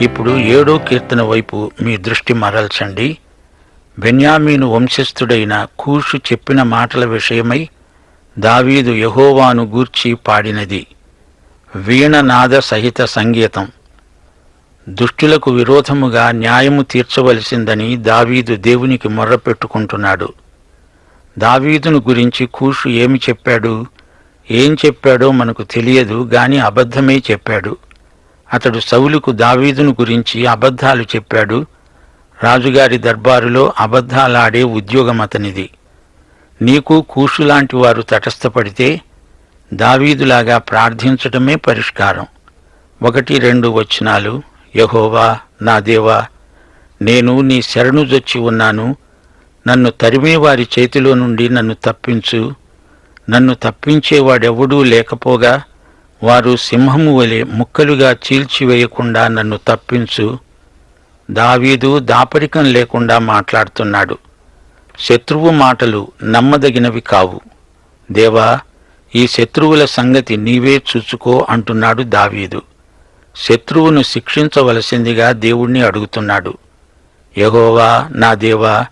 ఇప్పుడు ఏడో కీర్తన వైపు మీ దృష్టి మరల్చండి. బెన్యామీను వంశస్థుడైన కూషు చెప్పిన మాటల విషయమై దావీదు యహోవాను గూర్చి పాడినది. వీణనాద సహిత సంగీతం. దుష్టులకు విరోధముగా న్యాయము తీర్చవలసిందని దావీదు దేవునికి మొర్రపెట్టుకుంటున్నాడు. దావీదును గురించి కూషు ఏమి చెప్పాడు? ఏం చెప్పాడో మనకు తెలియదు గాని అబద్ధమే చెప్పాడు. అతడు సౌలుకు దావీదును గురించి అబద్ధాలు చెప్పాడు. రాజుగారి దర్బారులో అబద్ధాలాడే ఉద్యోగం అతనిది. నీకు కూషులాంటి వారు తటస్థపడితే దావీదులాగా ప్రార్థించటమే పరిష్కారం. ఒకటి రెండు వచనాలు యహోవా నా దేవా నేను నీ శరణుజొచ్చి ఉన్నాను. నన్ను తరిమేవారి చేతిలో నుండి నన్ను తప్పించు. నన్ను తప్పించేవాడెవడూ లేకపోగా వారు సింహము వలె ముక్కలుగా చీల్చివేయకుండా నన్ను తప్పించు. దావీదు దాపరికం లేకుండా మాట్లాడుతున్నాడు. శత్రువు మాటలు నమ్మదగినవి కావు. దేవా ఈ శత్రువుల సంగతి నీవే చూచుకో అంటున్నాడు దావీదు. శత్రువును శిక్షించవలసిందిగా దేవుణ్ణి అడుగుతున్నాడు. యహోవా నా దేవా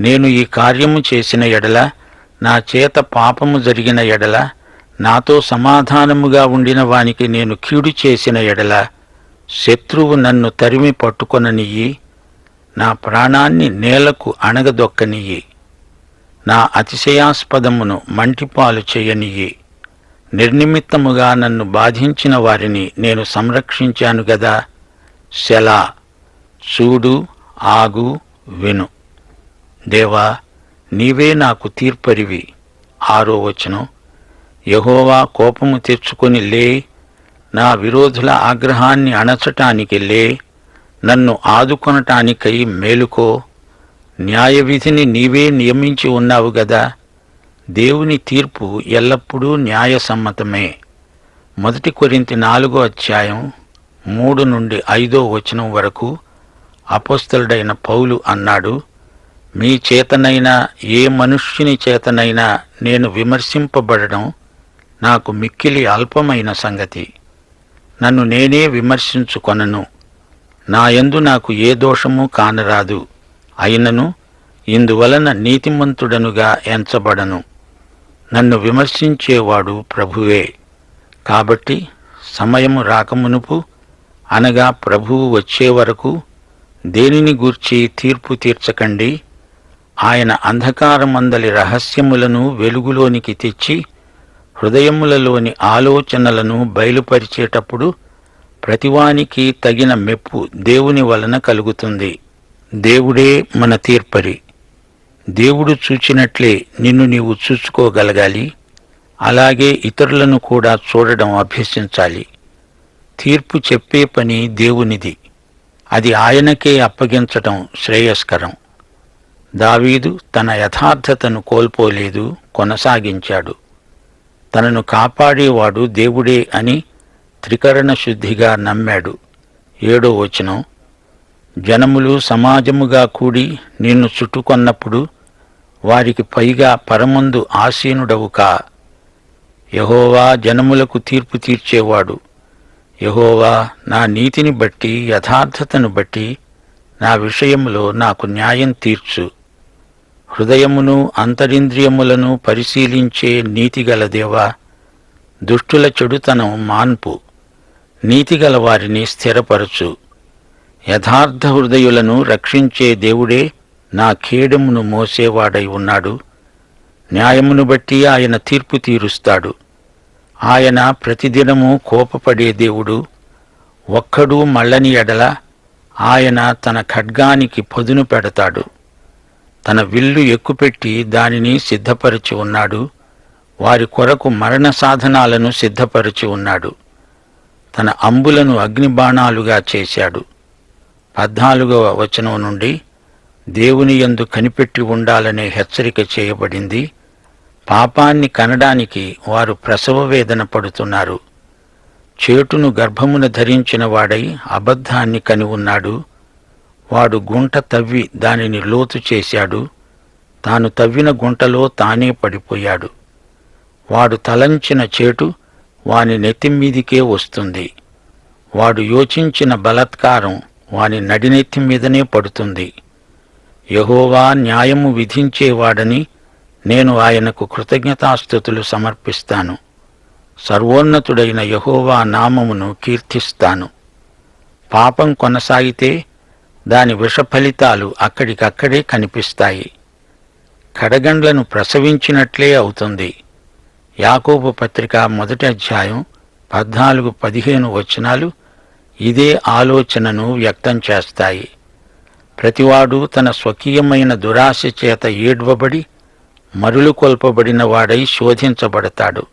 నేను ఈ కార్యము చేసిన ఎడల నా చేత పాపము జరిగిన ఎడల నాతో సమాధానముగా ఉండిన వానికి నేను కీడు చేసిన ఎడల శత్రువు నన్ను తరిమి పట్టుకొననియ్యి నా ప్రాణాన్ని నేలకు అణగదొక్కనియ్యి నా అతిశయాస్పదమును మంటిపాలు చేయనియ్యి. నిర్నిమిత్తముగా నన్ను బాధించిన వారిని నేను సంరక్షించాను గదా. శలా చూడు ఆగు విను. దేవా నీవే నాకు తీర్పరివి. ఆరో వచనం. యహోవా కోపము తెచ్చుకొని లే నా విరోధుల ఆగ్రహాన్ని అణచటానికి లే నన్ను ఆదుకొనటానికై మేలుకో. న్యాయవిధిని నీవే నియమించి ఉన్నావు గదా దేవుని తీర్పు ఎల్లప్పుడూ న్యాయసమ్మతమే. మొదటి కొరింతి నాలుగో అధ్యాయం మూడు నుండి ఐదో వచనం వరకు అపోస్తలుడైన పౌలు అన్నాడు మీ చేతనైనా ఏ మనుష్యుని చేతనైనా నేను విమర్శింపబడడం నాకు మిక్కిలి అల్పమైన సంగతి. నన్ను నేనే విమర్శించుకొనను. నా యందు నాకు ఏ దోషము కానరాదు. అయినను ఇందువలన నీతిమంతుడనుగా ఎంచబడను. నన్ను విమర్శించేవాడు ప్రభువే. కాబట్టి సమయము రాకమునుపు అనగా ప్రభువు వచ్చే వరకు దేనిని గూర్చి తీర్పు తీర్చకండి. ఆయన అంధకారమందలి రహస్యములను వెలుగులోనికి తెచ్చి హృదయములలోని ఆలోచనలను బయలుపరిచేటప్పుడు ప్రతివానికి తగిన మెప్పు దేవుని వలన కలుగుతుంది. దేవుడే మన తీర్పరి. దేవుడు చూచినట్లే నిన్ను నీవు చూసుకోగలగాలి. అలాగే ఇతరులను కూడా చూడడం అభ్యసించాలి. తీర్పు చెప్పే పని దేవునిది. అది ఆయనకే అప్పగించటం శ్రేయస్కరం. దావీదు తన యథార్థతను కోల్పోలేదు కొనసాగించాడు. తనను కాపాడేవాడు దేవుడే అని త్రికరణ శుద్ధిగా నమ్మాడు. ఏడో వచనం. జనములు సమాజముగా కూడి నిన్ను చుట్టుకొన్నప్పుడు వారికి పైగా పరమందు ఆసీనుడవు కా యహోవా జనములకు తీర్పు తీర్చేవాడు. యహోవా నా నీతిని బట్టి యథార్థతను బట్టి నా విషయంలో నాకు న్యాయం తీర్చు. హృదయమును అంతరింద్రియములను పరిశీలించే నీతిగల దేవా దుష్టుల చెడుతనం మాన్పు. నీతిగల వారిని స్థిరపరచు. యథార్థ హృదయులను రక్షించే దేవుడే నా ఖేడమును మోసేవాడై ఉన్నాడు. న్యాయమును బట్టి ఆయన తీర్పు తీరుస్తాడు. ఆయన ప్రతిదినము కోపపడే దేవుడు. ఒక్కడూ మళ్ళని ఎడల ఆయన తన ఖడ్గానికి పదును పెడతాడు. తన విల్లు ఎక్కుపెట్టి దానిని సిద్ధపరిచి ఉన్నాడు. వారి కొరకు మరణ సాధనాలను సిద్ధపరిచి ఉన్నాడు. తన అంబులను అగ్నిబాణాలుగా చేశాడు. పద్నాలుగవ వచనం నుండి దేవుని యందు కనిపెట్టి ఉండాలనే హెచ్చరిక చేయబడింది. పాపాన్ని కనడానికి వారు ప్రసవ వేదన పడుతున్నారు. చేటును గర్భమున ధరించిన వాడై అబద్ధాన్ని కని ఉన్నాడు. వాడు గుంట తవ్వి దానిని లోతు చేశాడు. తాను తవ్విన గుంటలో తానే పడిపోయాడు. వాడు తలంచిన చేటు వాని నెత్తిమీదికే వస్తుంది. వాడు యోచించిన బలత్కారం వాని నడినెత్తి మీదనే పడుతుంది. యహోవా న్యాయము విధించేవాడని నేను ఆయనకు కృతజ్ఞతాస్థుతులు సమర్పిస్తాను. సర్వోన్నతుడైన యహోవా నామమును కీర్తిస్తాను. పాపం కొనసాగితే దాని విషఫలితాలు అక్కడికక్కడే కనిపిస్తాయి. కడగండ్లను ప్రసవించినట్లే అవుతుంది. యాకోబు పత్రిక మొదటి అధ్యాయం పద్నాలుగు పదిహేను వచనాలు ఇదే ఆలోచనను వ్యక్తం చేస్తాయి. ప్రతివాడు తన స్వకీయమైన దురాశ చేత ఏడ్వబడి మరులు కొల్పబడిన వాడై శోధించబడతాడు.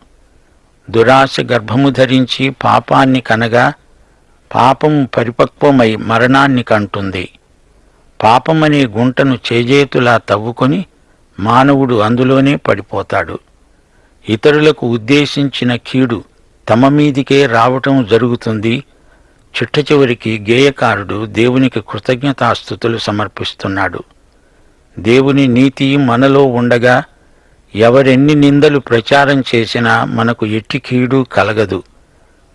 దురాశ గర్భము ధరించి పాపాన్ని కనగా పాపం పరిపక్వమై మరణాన్ని కంటుంది. పాపమనే గుంటను చేజేతులా తవ్వుకొని మానవుడు అందులోనే పడిపోతాడు. ఇతరులకు ఉద్దేశించిన కీడు తమ మీదికే రావటం జరుగుతుంది. చిట్ట చివరికి గేయకారుడు దేవునికి కృతజ్ఞతాస్థుతులు సమర్పిస్తున్నాడు. దేవుని నీతి మనలో ఉండగా ఎవరెన్ని నిందలు ప్రచారం చేసినా మనకు ఎట్టి కీడు కలగదు.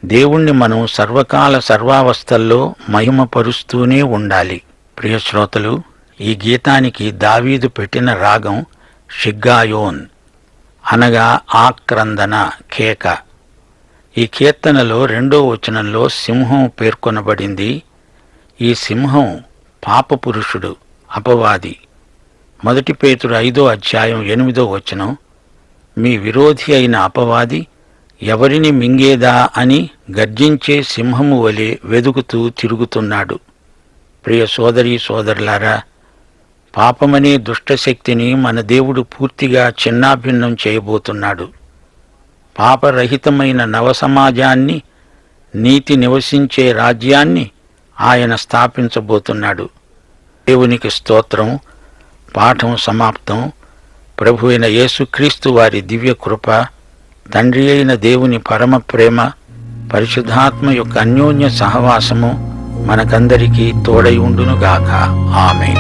దేవుణ్ణి మనం సర్వకాల సర్వావస్థల్లో మహిమపరుస్తూనే ఉండాలి. ప్రియ శ్రోతలు ఈ గీతానికి దావీదు పెట్టిన రాగం షిగ్గాయోన్ అనగా ఆక్రందన కేక. ఈ కీర్తనలో రెండో వచనంలో సింహం పేర్కొనబడింది. ఈ సింహం పాపపురుషుడు అపవాది. మొదటి పేతుడు ఐదో అధ్యాయం ఎనిమిదో వచనం మీ విరోధి అయిన అపవాది ఎవరిని మింగేదా అని గర్జించే సింహము వలె వెదుకుతూ తిరుగుతున్నాడు. ప్రియ సోదరీ సోదరులారా పాపమనే దుష్టశక్తిని మన దేవుడు పూర్తిగా చిన్నాభిన్నం చేయబోతున్నాడు. పాపరహితమైన నవసమాజాన్ని నీతి నివసించే రాజ్యాన్ని ఆయన స్థాపించబోతున్నాడు. దేవునికి స్తోత్రం పాఠం సమాప్తం. ప్రభు అయిన యేసుక్రీస్తు వారి దివ్య కృప తండ్రి అయిన దేవుని పరమ ప్రేమ పరిశుద్ధాత్మ యొక్క అన్యోన్య సహవాసము మనకందరికీ తోడై ఉండునుగాక. ఆమె